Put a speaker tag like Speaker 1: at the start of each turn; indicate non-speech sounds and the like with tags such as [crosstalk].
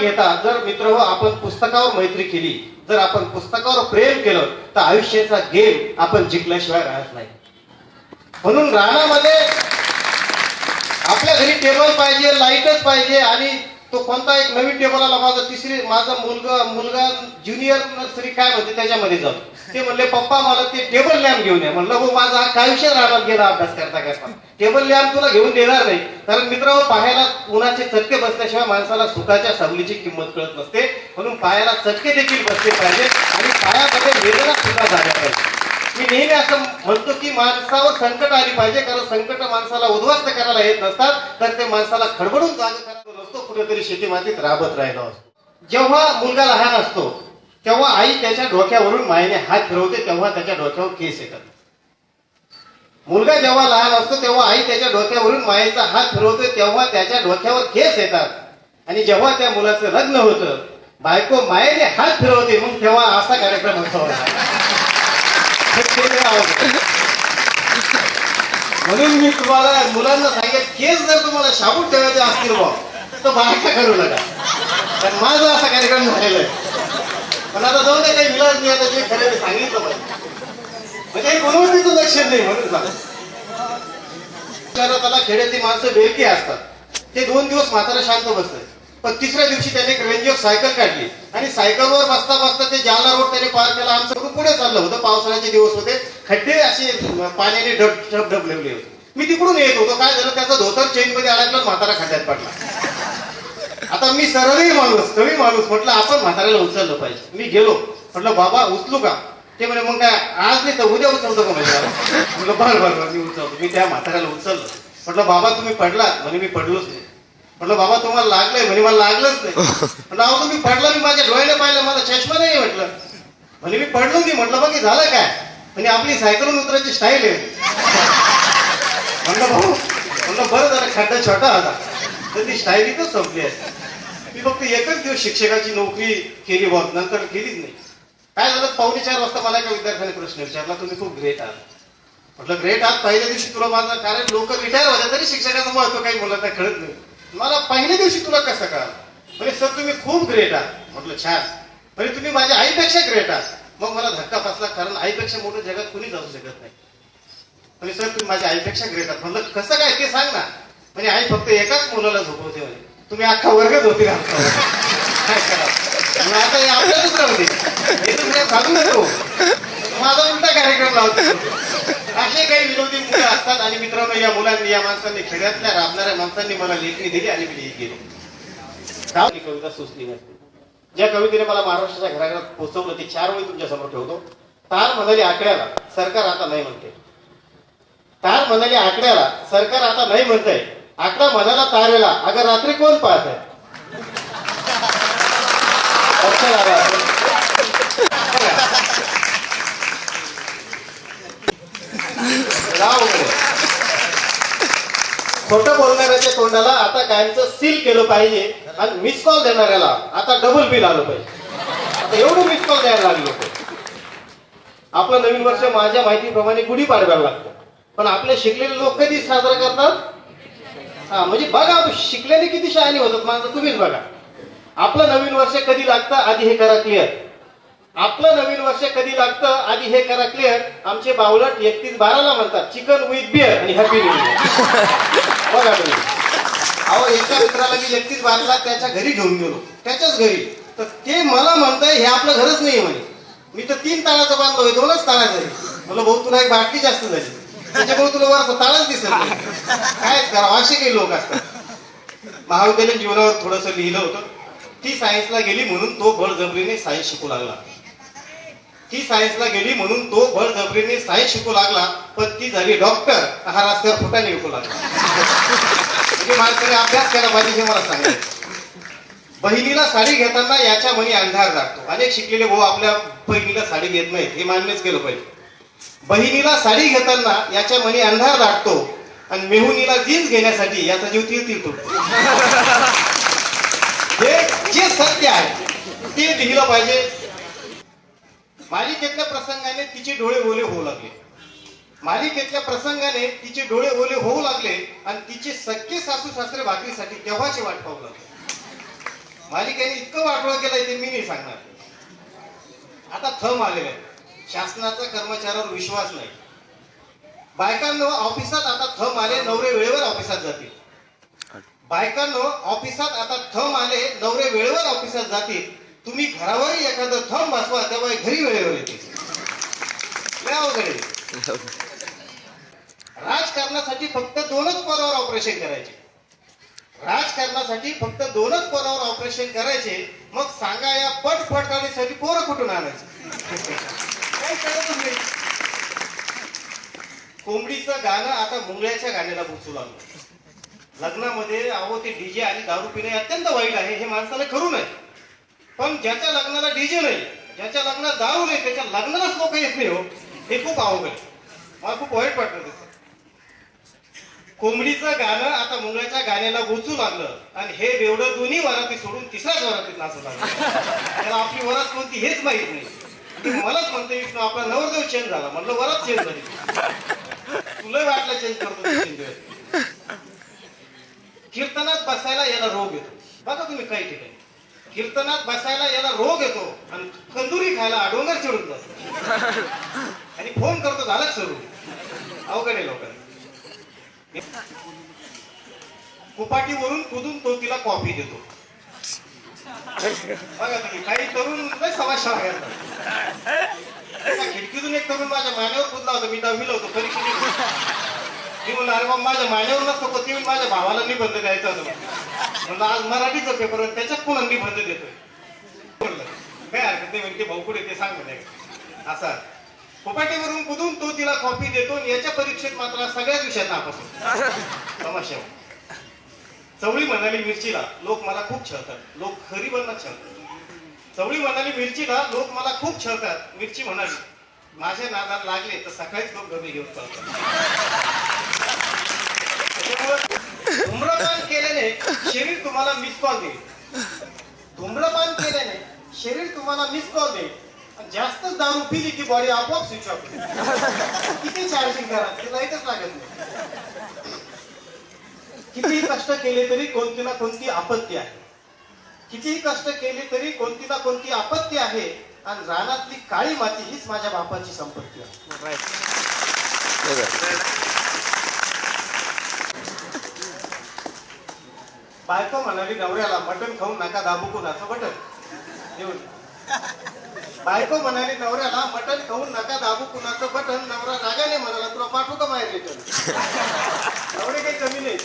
Speaker 1: घेता जर मित्र हो आपण पुस्तकावर मैत्री केली जर आपण पुस्तकावर प्रेम केलं तर आयुष्याचा गेम आपण जिंकल्याशिवाय राहत नाही. म्हणून राहण्यामध्ये आपल्या घरी टेबल पाहिजे लाईटच पाहिजे आणि तो कोणता एक नवीन टेबल आला माझा तिसरी माझा मुलगा मुलगा ज्युनियर नर्सरी काय म्हणते त्याच्यामध्ये जाऊन ते म्हणले पप्पा मला ते टेबल लॅम्प घेऊन या. म्हणलं हो माझा हा काय विषय राहणार गेला अभ्यास करता करता? टेबल लॅम्प तुला घेऊन देणार नाही. कारण मित्र पाहायला उन्हाचे चटके बसल्याशिवाय माणसाला सुखाच्या सबलीची किंमत कळत नसते. म्हणून पायाला चटके देखील बसले पाहिजे आणि पायामध्ये वेदना सुद्धा झाल्या पाहिजे मी नेहमी असं म्हणतो की माणसावर संकट आली पाहिजे कारण संकट माणसाला उद्ध्वस्त करायला येत नसतात तर ते माणसाला खडबडून जाग करायला नसतो कुठेतरी शेती मातीत राबत राहिला असतो. जेव्हा मुलगा लहान असतो तेव्हा आई त्याच्या डोक्यावरून मायने हात फिरवते तेव्हा त्याच्या डोक्यावर केस येतात. मुलगा जेव्हा लहान असतो तेव्हा आई त्याच्या डोक्यावरून मायेचा हात फिरवते तेव्हा त्याच्या डोक्यावर केस येतात. आणि जेव्हा त्या मुलाचं लग्न होतं बायको मायेने हात फिरवते मग तेव्हा असा कार्यक्रम असतो आवडतं. म्हणून मी तुम्हाला मुलांना सांगेल केस जर तुम्हाला शाबूत ठेवायचे असतील बा तर बायका करू नका. कारण माझा असा कार्यक्रम झालेला आहे. पण आता जाऊ दे काही विलाज नाही आता जे खरं ते सांगितलं पाहिजे. म्हणजे हे गुणवत्तेचं लक्षण नाही म्हणून त्याला शहराला खेड्यातली माणसं बेलकी असतात. ते दोन दिवस म्हातारा शांत बसतात. पण तिसऱ्या दिवशी त्याने एक रेंजर सायकल काढली. आणि सायकलवर बसता बसता ते जालना रोड त्याने पार केला. आमचं पुढे चाललं होतं. पावसाळ्याचे दिवस होते. खड्डे असे पाण्याने ढब ढब ढबलेले होते. मी तिकडून येत होतो. काय झालं? त्याचा धोतर चेन मध्ये अडकला म्हातारा खड्ड्यात पडला. आता मी सरळही माणूस कमी माणूस. म्हटलं आपण म्हाताऱ्याला उचललं पाहिजे. मी गेलो. म्हटलं बाबा उचलू का? ते म्हणे मग काय आज नाही तर उद्या उचलतो का? म्हणजे म्हटलं बरं बरं बरं मी उचलतो. मी त्या म्हाताऱ्याला उचललं. म्हटलं बाबा तुम्ही पडलात. म्हणे मी पडलोच नाही. म्हटलं बाबा तुम्हाला लागलंय. म्हणे मला लागलंच नाही. [laughs] म्हटलं अहो तुम्ही पडला मी माझ्या डोळ्याने पाहिलं मला चष्मा नाही म्हटलं. म्हणे मी पडलो नाही म्हटलं हे झालं काय? म्हणजे आपली सायकलून उतरायची स्टाईल आहे. म्हणलं भाऊ म्हणलं बरं झालं खड्डा छोटा होता तर ती स्टाईल इथंच संपली आहे. मी फक्त एकच दिवस शिक्षकाची नोकरी केली बघ नंतर केलीच नाही. काय झालं पावणे चार वाजता मला एका विद्यार्थ्याने प्रश्न विचारला तुम्ही खूप ग्रेट आहात. म्हटलं ग्रेट आहात? पहिल्या दिवशी तुला माझं कारण लोक रिटायर होते तरी शिक्षकाचं महत्त्व काही मुलांना कळत नाही. मला पहिल्या दिवशी तुला कसं कळालं? म्हणजे सर तुम्ही खूप ग्रेट आहात. म्हटलं छान. म्हणजे तुम्ही माझ्या आईपेक्षा ग्रेट आहात. मग मला धक्का बसला कारण आईपेक्षा मोठं जगात कुणीच असू शकत नाही. म्हणजे सर तुम्ही माझ्या आईपेक्षा ग्रेट आहात. म्हणलं कसं काय? ते सांग ना. म्हणजे आई फक्त एकाच मुलाला झोपवते म्हणजे तुम्ही अख्खा वर्ग झोपी आमचा काय करा? आता हे आपल्यातच राहू हे तुम्ही माझा उलटा कार्यक्रम लावतो? असे काही विनोदी मुलं असतात आणि मित्रांनो या मुलांनी या माणसांनी खेड्यातल्या राबणाऱ्या माणसांनी मला लेखणी दिली आणि मी लिहित गेलो. कविता सुचली नसते ज्या कवितेने मला महाराष्ट्राच्या घराघरात पोहोचवलं ते चार वेळी तुमच्यासमोर ठेवतो. तार म्हणाली आकड्याला सरकार आता नाही म्हणते. तार म्हणाली आकड्याला सरकार आता नाही म्हणतंय. आकडा म्हणाला तारेला अगं रात्री कोण पाहत आहे? लक्षात आलं खोटं बोलणाऱ्याच्या तोंडाला आता कायमचं सील केलं पाहिजे आणि मिस कॉल देणाऱ्याला आता डबल बिल आलं पाहिजे. आता एवढं मिस कॉल द्यायला लागलो आपलं नवीन वर्ष माझ्या माहितीप्रमाणे गुढी पाडव्याला लागतं. पण आपले शिकलेले लोक कधी साजरा करतात? हा म्हणजे बघा शिकलेले किती शहाणी होतात माणसं तुम्हीच बघा. आपलं नवीन वर्ष कधी लागतं? आधी हे करा क्लिअर आपलं नवीन वर्ष कधी लागतं? आधी हे करा क्लिअर आमचे बावलट एकतीस बाराला म्हणतात चिकन विथ बिअर आणि हॅपी न्यू बघा तुम्ही. अहो एका मित्राला मी एकतीस बाराला त्याच्या घरी घेऊन गेलो. त्याच्याच घरी. तर ते मला म्हणताय हे आपलं घरच नाही म्हणे. मी तर तीन ताळाचं बांधलोय दोनच ताळाचं आहे. म्हणलं भाऊ तुला एक बाटली जास्त झाली. त्याच्यामुळे तुला वरचं ताळच दिसत कायच करा असे काही लोक असतात. महाविद्यालयीन जीवनावर थोडस लिहिलं होतं. ती सायन्सला गेली म्हणून तो बळजबरीने सायन्स शिकू लागला. ती सायन्सला गेली म्हणून तो बळजबरीने सायन्स शिकू लागला पण ती झाली डॉक्टर हा रस्त्यावर फुटाने विकू लागला. म्हणजे माणसाने अभ्यास केला पाहिजे हे मला सांगितलं बहिणीला साडी घेताना याच्या मनी अंधार लागतो अनेक शिकलेले भाऊ आपल्या बहिणीला साडी घेत नाहीत. हे मान्यच केलं पाहिजे. बहिणीला साडी घेताना याच्या मनी अंधार लागतो आणि मेहुनीला जीन्स घेण्यासाठी याचा जीव तीर तीर तुटतो. हे जे सत्य आहे ते लिहिलं पाहिजे. मालिकेतल्या प्रसंगाने तिचे डोळे ओले होऊ लागले. मालिकेतल्या प्रसंगाने तिचे डोळे ओले होऊ लागले आणि तिचे सख्खे सासू सासरे भाकरीसाठी केव्हाची वाट पाहू लागले. मालिकेने इतकं वाटोळ केलंय ते मी नाही सांगणार. आता थम आलेला आहे. शासनाचा कर्मचाऱ्यावर विश्वास नाही. बायकांनो ऑफिसात आता थम आले नवरे वेळेवर ऑफिसात जातील. बायकांनो ऑफिसात आता थम आले नवरे वेळेवर ऑफिसात जातील. तुम्ही घरावरही एखादं थम बसवा तेव्हा घरी वेळेवर येते. लय राजकारणासाठी फक्त दोनच पदावर ऑपरेशन करायचे. राजकारणासाठी फक्त दोनच पोरावर ऑपरेशन करायचे मग सांगा या पट पडताळीसाठी पोरं कुठून आणायचे? नाही कोंबडीचं गाणं आता मुंगळ्याच्या गाण्याला पोचू लागलं. लग्नामध्ये अहो ते डीजे आणि दारू पिणे अत्यंत वाईट आहे हे माणसाला करू नये. पण ज्याच्या लग्नाला डीजे नाही ज्याच्या लग्नात दारू नाही त्याच्या लग्नालाच लोक येत नाही हो. हे खूप अवघड आहे. मला खूप वाईट वाटलं त्याचं कोंबडीचं गाणं आता मुंगळ्याच्या गाण्याला गोचू लागलं आणि हे बेवडं दोन्ही वराती सोडून तिसऱ्याच वरातीत नाचत लागलं. त्याला आपली वरात कोणती हेच माहीत नाही. मलाच म्हणते विष्णू आपला नवरदेव चेंज झाला. म्हटलं वरात चेंज झाली. तुला वाटलं चेंज करतो कीर्तनात बसायला याला रोग येतो. बघा तुम्ही काही ठिकाणी. कीर्तनात बसायला याला रोग येतो आणि कंदुरी खायला डोंगर चढून जातो. आणि फोन करतो झालाच सुरू. अवघड आहे लोकांना कुपाटीवरून कुदून तो तिला कॉफी देतो. बघा तुम्ही काही तरुण लय खिडकीतून एक तरुण माझ्या मान्यावर कुदला होता मी दहावीला होतो परीक्षेत मी म्हणलं अरे बाबा माझ्या मान्यावर नसतो पण माझ्या भावाला निबंध द्यायचा होता. आज मराठीचा पेपर आहे, त्याच्यात पुन्हा निबंध देतोय? काय हरकत नाही म्हणजे भाऊ कुठे ते सांग असा कोपाटीवरून कुदून तो तिला कॉफी देतो याच्या परीक्षेत मात्र सगळ्याच विषयात आपण समस्या चवळी म्हणाली मिरचीला लोक मला खूप छळतात. लोक खरी बनत छळतात. चवळी म्हणाली मिरचीला लोक मला खूप छळतात. मिरची म्हणाली माझ्या नादात लागले तर सकाळीच लोक गमी घेऊन चालतात धूम्रपान केल्याने शरीर तुम्हाला मिस कॉल देईल. धूम्रपान केल्याने शरीर तुम्हाला मिस कॉल देईल. आणि जास्तच दारू पिली की बॉडी आपोआप स्विच ऑफ किती चार्जिंग करा ते लाईटच लागत नाही. कितीही कष्ट केले तरी कोणती ना कोणती आपत्ती आहे. कितीही कष्ट केले तरी कोणती ना कोणती आपत्ती आहे. आणि रानातली काळी माती हीच माझ्या बापाची संपत्ती आहे. बायको म्हणाली नवऱ्याला मटण खाऊन नका दाबू कुणाचं बटन येऊन. बायको म्हणाली नवऱ्याला मटण खाऊन नका दाबू कुणाचं बटन नवरा रागाने म्हणाला तुला पाठवू का बाहेर रिटर्न नवरे काही कमी नाही